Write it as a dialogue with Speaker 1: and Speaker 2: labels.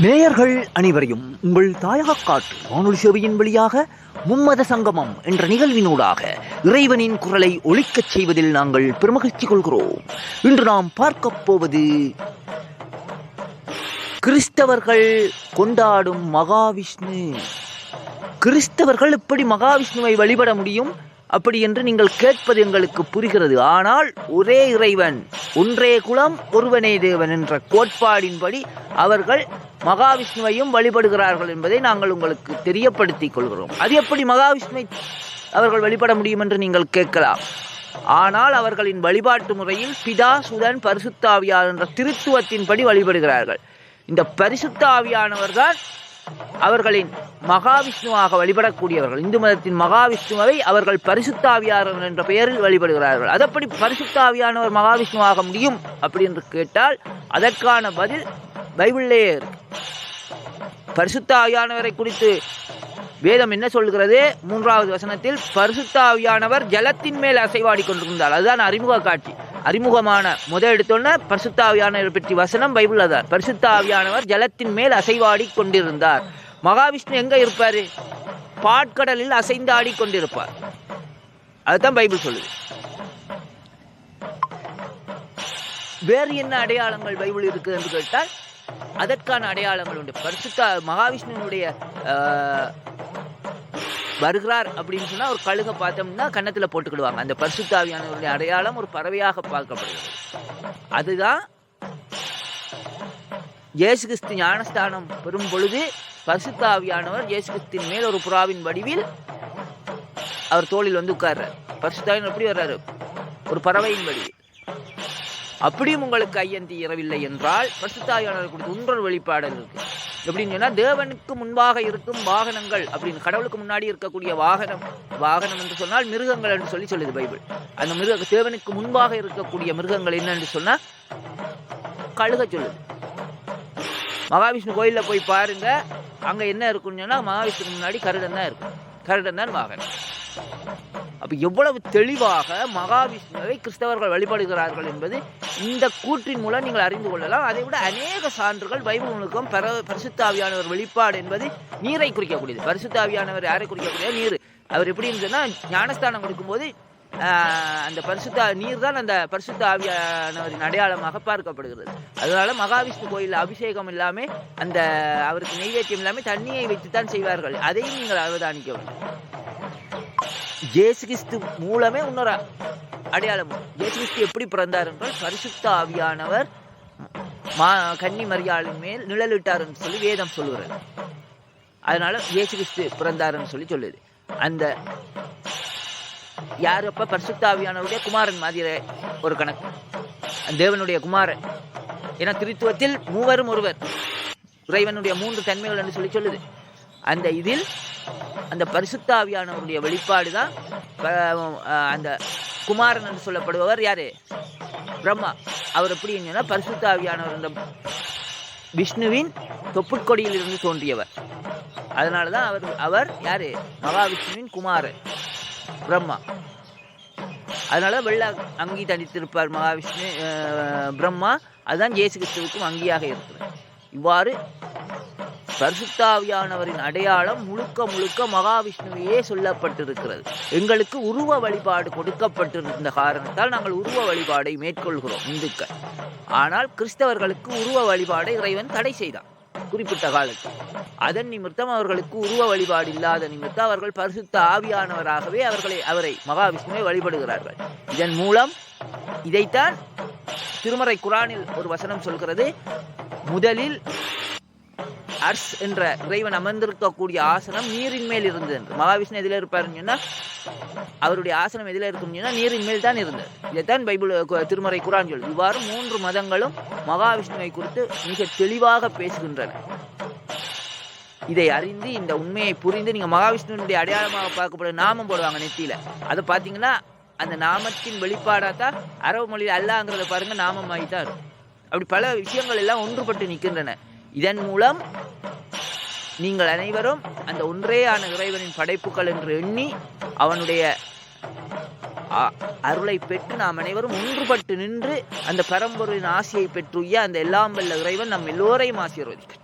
Speaker 1: நேயர்கள் அனைவரையும் உங்கள் தாயாக காட்டு வானொலி சேவையின் வழியாக மும்மத சங்கமம் என்ற நிகழ்வினூடாக இறைவனின் குரலை ஒழிக்கச் செய்வதில் நாங்கள் பெருமகிழ்ச்சி கொள்கிறோம். இன்று நாம் பார்க்கப் போவது கிறிஸ்தவர்கள் கொண்டாடும் மகாவிஷ்ணு. கிறிஸ்தவர்கள் இப்படி மகாவிஷ்ணுவை வழிபட முடியும்? அப்படி என்று நீங்கள் கேட்பது எங்களுக்கு புரிகிறது. ஆனால் ஒரே இறைவன் ஒன்றே குலம் ஒருவனே தேவன் என்ற கோட்பாடின்படி அவர்கள் மகாவிஷ்ணுவையும் வழிபடுகிறார்கள் என்பதை நாங்கள் உங்களுக்கு தெரியப்படுத்திக் கொள்கிறோம். அது எப்படி மகாவிஷ்ணுவை அவர்கள் வழிபட முடியும் என்று நீங்கள் கேட்கலாம். ஆனால் அவர்களின் வழிபாட்டு முறையில் பிதா சுதன் பரிசுத்தாவியார் என்ற திருத்துவத்தின்படி வழிபடுகிறார்கள். இந்த பரிசுத்தாவியானவர்தான் அவர்களின் மகாவிஷ்ணுவாக வழிபடக்கூடியவர்கள் இந்து மதத்தின் மகாவிஷ்ணுவை அவர்கள் பரிசுத்தாவியானவர் என்ற பெயரில் வழிபடுகிறார்கள். அதப்படி பரிசுத்தாவியானவர் மகாவிஷ்ணுவாக முடியும் அப்படி என்று கேட்டால் அதற்கான பதில் பைபிளிலே பரிசுத்தாவியானவரை குறித்து வேதம் என்ன சொல்கிறது மூன்றாவது வசனத்தில் பரிசுத்தாவியானவர் ஜலத்தின் மேல் அசைவாடி கொண்டிருந்தார். அதுதான் அறிமுக காட்சி. அறிமுகமான முதல் எடுத்தோன்னே பரிசுத்தாவியானவர் பற்றி வசனம் பைபிள் தான் பரிசுத்தாவியானவர் ஜலத்தின் மேல் அசைவாடி கொண்டிருந்தார். மகாவிஷ்ணு எங்க இருப்பாரு? பாட்கடலில் அசைந்தாடி கொண்டிருப்பார். அதுதான் பைபிள் சொல்லுது. வேறு என்ன அடையாளங்கள் பைபிள் இருக்குது என்று கேட்டால் அதற்கான அடையாளங்கள் உண்டு. பரிசுத்த மகாவிஷ்ணுனுடைய ஆஹ், வருகிறார் அப்படின்னு சொன்னா ஒரு கழுகை பார்த்தோம்னா கன்னத்தில் போட்டுக்கிடுவாங்க. அந்த பரிசுத்தாவியானவருடைய அடையாளம் ஒரு பறவையாக பார்க்கப்படுகிறது. அதுதான் இயேசு கிறிஸ்து ஞானஸ்தானம் பெறும் பொழுது பரிசுத்தாவியானவர் இயேசு கிறிஸ்தின் மேல் ஒரு புறாவின் வடிவில் அவர் தோளில் வந்து உட்கார்றார். பரிசுத்தாவின் எப்படி வர்றாரு? ஒரு பறவையின் வடிவில். அப்படியும் உங்களுக்கு ஐயன் தீரவில்லை என்றால் பரிசுத்தாவியானவர் கொடுத்த இன்னொரு வெளிப்பாடல் இருக்குது எப்படின்னு சொன்னா தேவனுக்கு முன்பாக இருக்கும் வாகனங்கள் அப்படின்னு கடவுளுக்கு முன்னாடி இருக்கக்கூடிய வாகனம் வாகனம் என்று சொன்னால் மிருகங்கள் என்று சொல்லி சொல்லுது பைபிள். அந்த மிருக தேவனுக்கு முன்பாக இருக்கக்கூடிய மிருகங்கள் என்னன்னு சொன்னா கழுக சொல்லுது. மகாவிஷ்ணு கோயிலில் போய் பாருங்க அங்க என்ன இருக்குன்னு சொன்னா மகாவிஷ்ணு முன்னாடி கருடன் தான் இருக்கும். கருடன் தான் வாகனம். அப்ப எவ்வளவு தெளிவாக மகாவிஷ்ணுவை கிறிஸ்தவர்கள் வழிபடுகிறார்கள் என்பது இந்த கூற்றின் மூலம் நீங்கள் அறிந்து கொள்ளலாம். அதை விட அநேக சான்றுகள் பைபிள் முழுக்கம் பர பரிசுத்தாவியானவர் வெளிப்பாடு என்பது நீரை குறிக்கக்கூடியது. பரிசுத்தாவியானவர் யாரை குறிக்கக்கூடிய நீர். அவர் எப்படின்னு சொன்னா ஞானஸ்தானம் கொடுக்கும்போது ஆஹ், அந்த பரிசுத்த நீர் தான் அந்த பரிசுத்த ஆவியானவரின் அடையாளமாக பார்க்கப்படுகிறது. அதனால மகாவிஷ்ணு கோயில் அபிஷேகம் இல்லாமல் அந்த அவருக்கு நெய்வேத்தியம் இல்லாமல் தண்ணியை வைத்துத்தான் செய்வார்கள். அதையும் நீங்கள் அவதானிக்க வேண்டும். இயேசு கிறிஸ்து மூலமே இன்னொரு அடையாளம். இயேசு கிறிஸ்து எப்படி பிறந்தார் என்றால் பரிசுத்த ஆவியானவர் மா கன்னி மரியாளின் மேல் நிழலிட்டார் என்று சொல்லி வேதம் சொல்லுவார் அதனால இயேசு கிறிஸ்து பிறந்தாருன்னு சொல்லி சொல்லுது. அந்த யார் அப்ப? பரிசுத்தாவியானவருடைய குமாரன் மாதிரி ஒரு கணக்கு. தேவனுடைய குமாரன். ஏன்னா திருத்துவத்தில் மூவரும் ஒருவர். இறைவனுடைய மூன்று தன்மைகள் என்று சொல்லி சொல்லுது. அந்த இதில் அந்த பரிசுத்தாவியானவருடைய வெளிப்பாடு தான் அந்த குமாரன் என்று சொல்லப்படுபவர் யாரு? பிரம்மா. அவர் எப்படி சொன்னா பரிசுத்தாவியானவர் அந்த விஷ்ணுவின் தொப்புட்கொடியில் இருந்து தோன்றியவர். அதனால தான் அவர் அவர் யாரு? மகாவிஷ்ணுவின் குமாரன் பிரம்மா. அதனால வெள்ள அங்கி தனித்திருப்பார் மகாவிஷ்ணு பிரம்மா. அதுதான் இயேசு கிறிஸ்துவுக்கும் அங்கியாக இருக்கிறது. இவ்வாறு பரிசுத்தாவியானவரின் அடையாளம் முழுக்க முழுக்க மகாவிஷ்ணுவையே சொல்லப்பட்டிருக்கிறது. எங்களுக்கு உருவ வழிபாடு கொடுக்கப்பட்டிருந்த காரணத்தால் நாங்கள் உருவ வழிபாடை மேற்கொள்கிறோம் இந்துக்கள். ஆனால் கிறிஸ்தவர்களுக்கு உருவ வழிபாடை இறைவன் தடை செய்தான். குறிப்பிட்ட காலத்தில். அதன் நிமித்தம் அவர்களுக்கு உருவ வழிபாடு இல்லாத நிமித்தம் அவர்கள் பரிசுத்த ஆவியானவராகவே அவர்களை அவரை மகாவிஷ்ணுவை வழிபடுகிறார்கள். இதன் மூலம் இதைத்தான் திருமறை குரானில் ஒரு வசனம் சொல்கிறது. முதலில் அர்ஸ் என்ற இறைவன் அமர்ந்திருக்கக்கூடிய ஆசனம் நீரின் மேல் இருந்தது என்று. மகாவிஷ்ணு எதில் இருப்பாருன்னு சொன்னா அவருடைய ஆசனம் எதில் இருக்கும்னு சொன்னா நீரின் மேல் தான் இருந்தது. இதைத்தான் பைபிள் திருமறை குரான் சொல்லு இவ்வாறு மூன்று மதங்களும் மகாவிஷ்ணுவை குறித்து மிக தெளிவாக பேசுகின்றன. இதை அறிந்து இந்த உண்மையை புரிந்து நீங்க மகாவிஷ்ணுவினுடைய அடையாளமாக பார்க்கப்படும் நாமம் போடுவாங்க நெத்தியில. அதை பார்த்தீங்கன்னா அந்த நாமத்தின் வெளிப்பாடாக தான் அரபு மொழியில் அல்லாங்கிறத பாருங்க நாமமாகி தான் இருக்கும். அப்படி பல விஷயங்கள் எல்லாம் ஒன்றுபட்டு நிற்கின்றன இதன் மூலம் நீங்கள் அனைவரும் அந்த ஒன்றேயான இறைவனின் படைப்புகள் என்று எண்ணி அவனுடைய அ- அருளை பெற்று நாம் அனைவரும் ஒன்றுபட்டு நின்று அந்த பரம்பொருளின் ஆசையை பெற்றுய அந்த எல்லாம் வல்ல இறைவன் நம் எல்லோரையும் ஆசீர்வதிக்கட்டும்.